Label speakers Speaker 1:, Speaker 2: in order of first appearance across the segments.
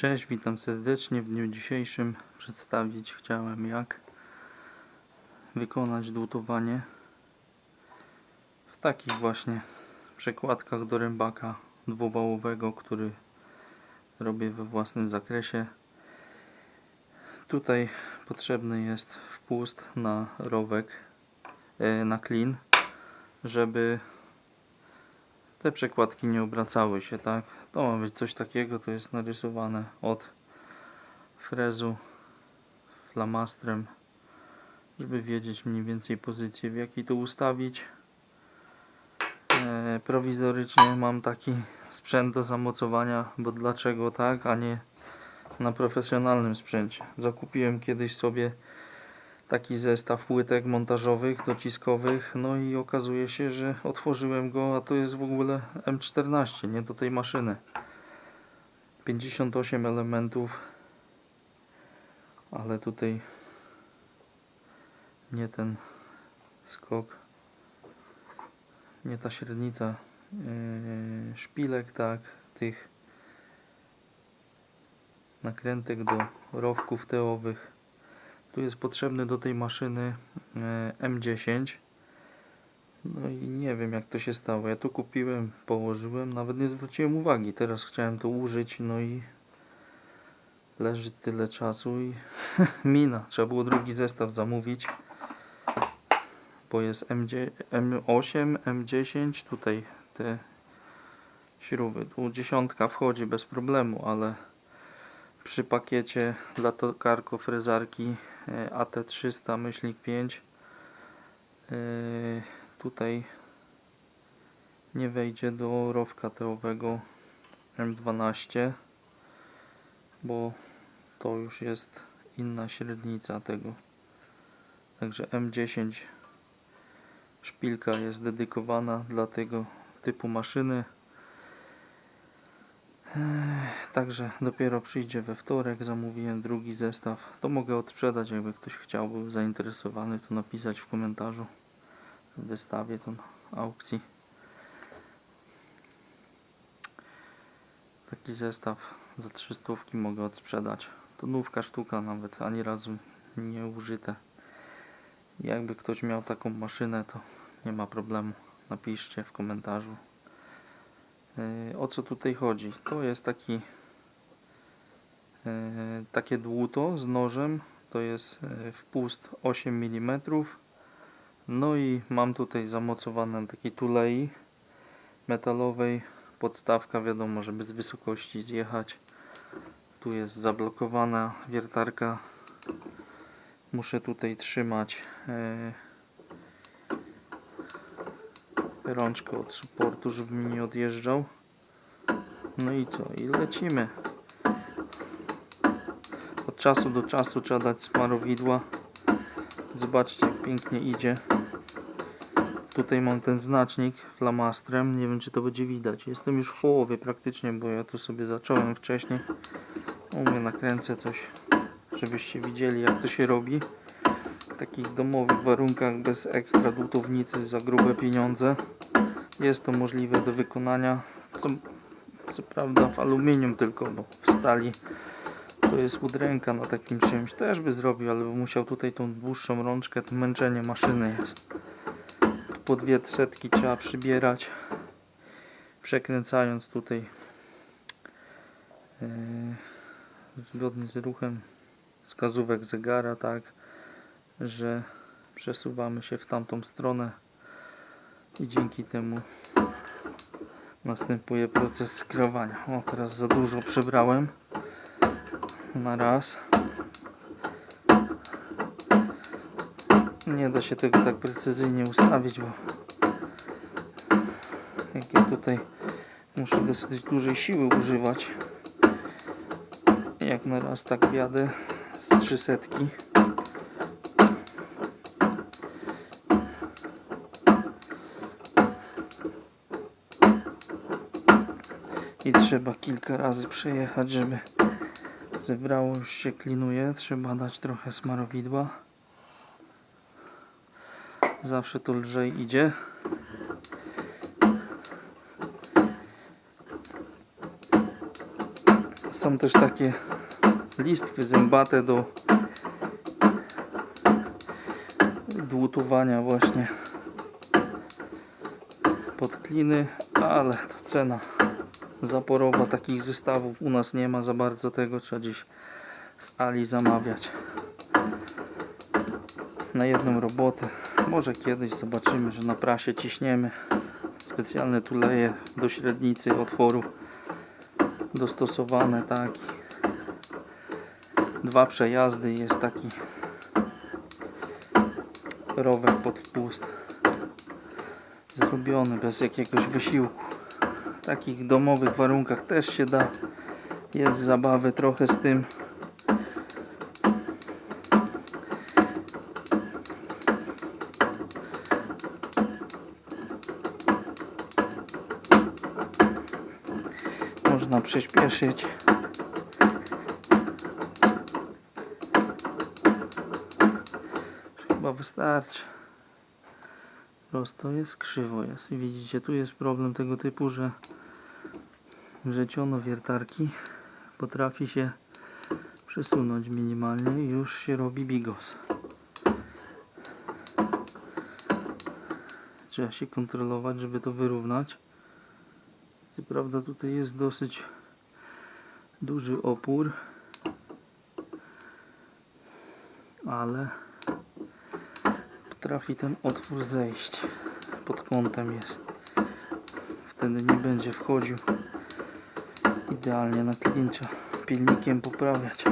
Speaker 1: Cześć, witam serdecznie. W dniu dzisiejszym przedstawić chciałem jak wykonać dłutowanie w takich właśnie przekładkach do rębaka dwuwałowego, który robię we własnym zakresie. Tutaj potrzebny jest wpust na rowek, e, na klin, żeby te przekładki nie obracały się, tak? To ma być coś takiego, to jest narysowane od frezu flamastrem, żeby wiedzieć mniej więcej pozycję, w jakiej to ustawić. E, prowizorycznie mam taki sprzęt do zamocowania, bo dlaczego tak, a nie na profesjonalnym sprzęcie. Zakupiłem kiedyś sobie taki zestaw płytek montażowych, dociskowych, no i okazuje się, że otworzyłem go, a to jest w ogóle M14, nie? Do tej maszyny. 58 elementów, ale tutaj nie ten skok, nie ta średnica yy, szpilek, tak, tych nakrętek do rowków teowych tu jest potrzebny do tej maszyny e, M10 no i nie wiem jak to się stało. Ja tu kupiłem, położyłem nawet nie zwróciłem uwagi. Teraz chciałem to użyć no i leży tyle czasu i mina. Trzeba było drugi zestaw zamówić bo jest M8, M10 tutaj te śruby. Tu dziesiątka wchodzi bez problemu ale przy pakiecie dla tokarko frezarki e, AT300 myślnik 5 e, tutaj nie wejdzie do rowka teowego M12 bo to już jest inna średnica tego. Także M10 szpilka jest dedykowana dla tego typu maszyny Także dopiero przyjdzie we wtorek, zamówiłem drugi zestaw. To mogę odsprzedać, jakby ktoś chciał, był zainteresowany, to napisać w komentarzu. Wystawię to na aukcji. Taki zestaw za 300 mogę odsprzedać. To nówka sztuka nawet, ani razu nie użyte. Jakby ktoś miał taką maszynę, to nie ma problemu. Napiszcie w komentarzu. E, o co tutaj chodzi? To jest taki e, takie dłuto z nożem. To jest e, wpust 8 mm no i mam tutaj zamocowane taki tulei metalowej. Podstawka wiadomo żeby z wysokości zjechać. Tu jest zablokowana wiertarka. Muszę tutaj trzymać rączkę od supportu, żeby mi nie odjeżdżał. No i co? I lecimy. Od czasu do czasu trzeba dać smarowidła. Zobaczcie jak pięknie idzie. Tutaj mam ten znacznik flamastrem. Nie wiem czy to będzie widać. Jestem już w połowie praktycznie, bo ja to sobie zacząłem wcześniej. U mnie nakręcę coś, żebyście widzieli jak to się robi takich domowych warunkach bez ekstra dłutownicy za grube pieniądze. Jest to możliwe do wykonania. Co, co prawda w aluminium tylko bo w stali to jest udręka na takim czymś. Też by zrobił ale by musiał tutaj tą dłuższą rączkę to męczenie maszyny jest. Po dwie setki trzeba przybierać przekręcając tutaj yy, zgodnie z ruchem wskazówek zegara tak że przesuwamy się w tamtą stronę i dzięki temu następuje proces skrowania. O, teraz za dużo przebrałem na raz. Nie da się tego tak precyzyjnie ustawić, bo jak ja tutaj muszę dosyć dużej siły używać jak na raz tak jadę z 300 i trzeba kilka razy przejechać, żeby zebrało już się klinuje. Trzeba dać trochę smarowidła. Zawsze to lżej idzie. Są też takie listwy zębate do dłutowania właśnie pod kliny, ale to cena zaporowa. Takich zestawów u nas nie ma za bardzo tego, trzeba gdzieś z Ali zamawiać na jedną robotę. Może kiedyś zobaczymy, że na prasie ciśniemy specjalne tuleje do średnicy otworu dostosowane taki dwa przejazdy jest taki rower pod wpust zrobiony bez jakiegoś wysiłku w takich domowych warunkach też się da. Jest zabawy trochę z tym. Można przyspieszyć. Chyba wystarczy prosto jest, krzywo jest. Widzicie tu jest problem tego typu, że że ciono wiertarki potrafi się przesunąć minimalnie i już się robi bigos. Trzeba się kontrolować, żeby to wyrównać. Co prawda tutaj jest dosyć duży opór ale potrafi ten otwór zejść. Pod kątem jest. Wtedy nie będzie wchodził. Idealnie na klincza pilnikiem poprawiać.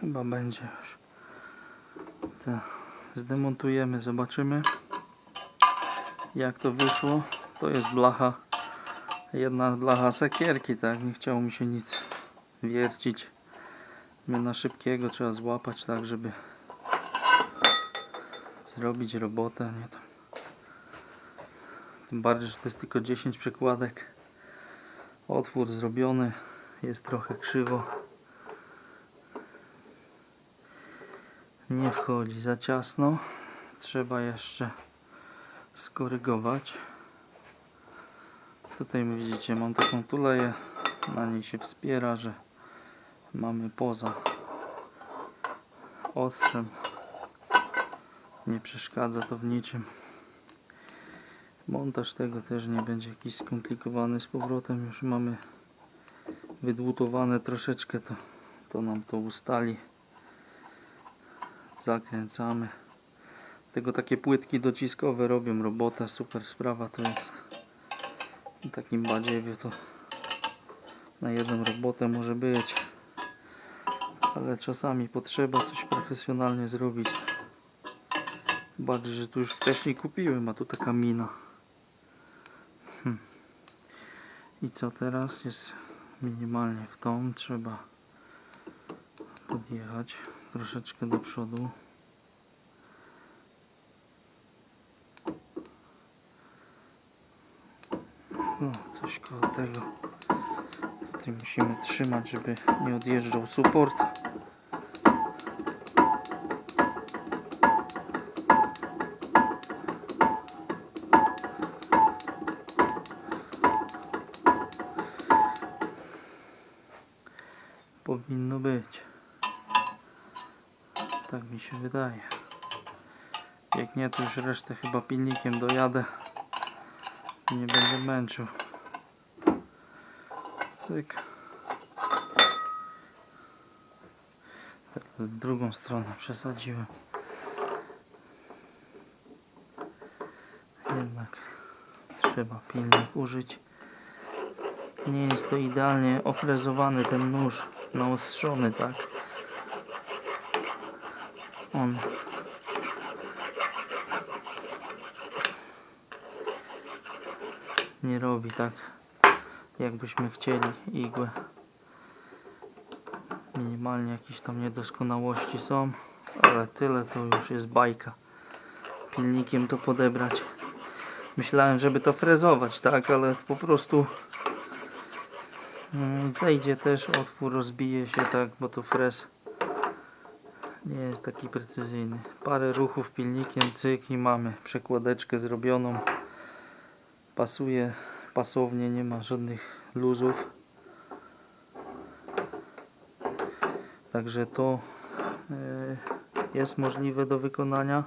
Speaker 1: Chyba będzie już. Zdemontujemy zobaczymy jak to wyszło. To jest blacha. Jedna blacha sekierki tak? Nie chciało mi się nic wiercić. My na szybkiego trzeba złapać tak żeby zrobić robotę nie tym bardziej że to jest tylko 10 przekładek. Otwór zrobiony jest trochę krzywo. Nie wchodzi za ciasno. Trzeba jeszcze skorygować. Tutaj widzicie mam taką tuleję. Na niej się wspiera, że mamy poza. Ostrzem. Nie przeszkadza to w niczym. Montaż tego też nie będzie jakiś skomplikowany. Z powrotem już mamy wydłutowane troszeczkę to, to nam to ustali. Zakręcamy. Tego takie płytki dociskowe robią. Robotę super sprawa to jest. W takim badziewie to na jedną robotę może być ale czasami potrzeba coś profesjonalnie zrobić. Bardziej, że tu już wcześniej kupiłem a tu taka mina. Hm. i co teraz? Jest minimalnie w tą trzeba podjechać troszeczkę do przodu. No coś koło tego tutaj musimy trzymać żeby nie odjeżdżał support. Powinno być. Tak mi się wydaje. Jak nie to już resztę chyba pilnikiem dojadę. I nie będę męczył cyk. Drugą stronę przesadziłem. Jednak trzeba pilnik użyć. Nie jest to idealnie ofrezowany ten nóż naostrzony tak? On nie robi tak jakbyśmy chcieli igłę minimalnie jakieś tam niedoskonałości są ale tyle to już jest bajka. Pilnikiem to podebrać. Myślałem żeby to frezować tak ale po prostu mm, zejdzie też otwór rozbije się tak bo to frez nie jest taki precyzyjny. Parę ruchów pilnikiem cyk i mamy przekładeczkę zrobioną. Pasuje pasownie, nie ma żadnych luzów. Także to e, jest możliwe do wykonania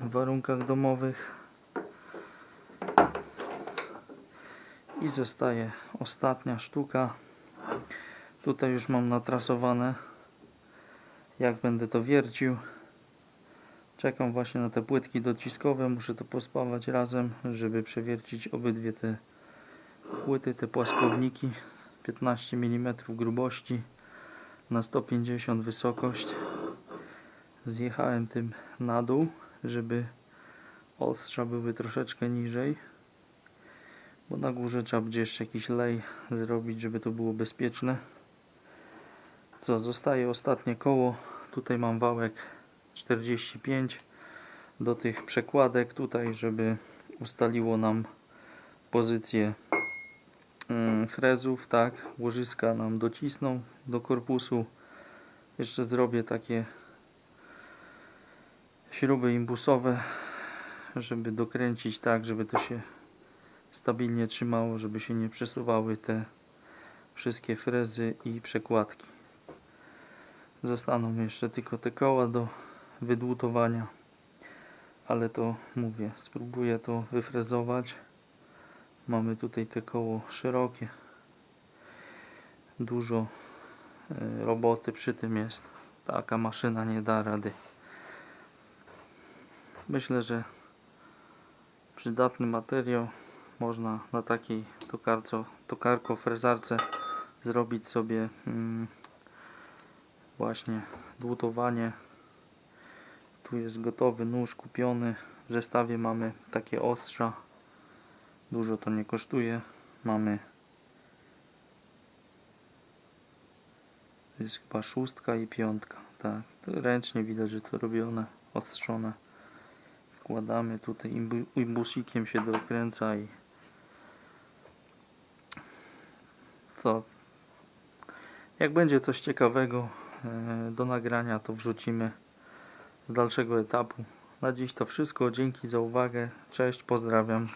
Speaker 1: w warunkach domowych. I zostaje ostatnia sztuka. Tutaj już mam natrasowane jak będę to wiercił. Czekam właśnie na te płytki dociskowe. Muszę to pospawać razem, żeby przewiercić obydwie te płyty, te płaskowniki. 15 mm grubości na 150 wysokość. Zjechałem tym na dół, żeby ostrza były troszeczkę niżej. Bo na górze trzeba będzie jeszcze jakiś lej zrobić, żeby to było bezpieczne. Co, zostaje ostatnie koło. Tutaj mam wałek 45 do tych przekładek tutaj, żeby ustaliło nam pozycję mm, frezów, tak, łożyska nam docisną do korpusu. Jeszcze zrobię takie śruby imbusowe, żeby dokręcić tak, żeby to się stabilnie trzymało, żeby się nie przesuwały te wszystkie frezy i przekładki. Zostaną jeszcze tylko te koła do wydłutowania. Ale to mówię, spróbuję to wyfrezować. Mamy tutaj te koło szerokie. Dużo e, roboty przy tym jest. Taka maszyna nie da rady. Myślę, że przydatny materiał można na takiej tokarco, tokarko frezarce zrobić sobie mm, właśnie dłutowanie jest gotowy nóż kupiony. W zestawie mamy takie ostrza. Dużo to nie kosztuje. Mamy to jest chyba szóstka i piątka. Tak, to ręcznie widać, że to robione ostrzone. Wkładamy tutaj imbu- imbusikiem się dokręca i co? Jak będzie coś ciekawego e, do nagrania to wrzucimy z dalszego etapu. Na dziś to wszystko, dzięki za uwagę, cześć, pozdrawiam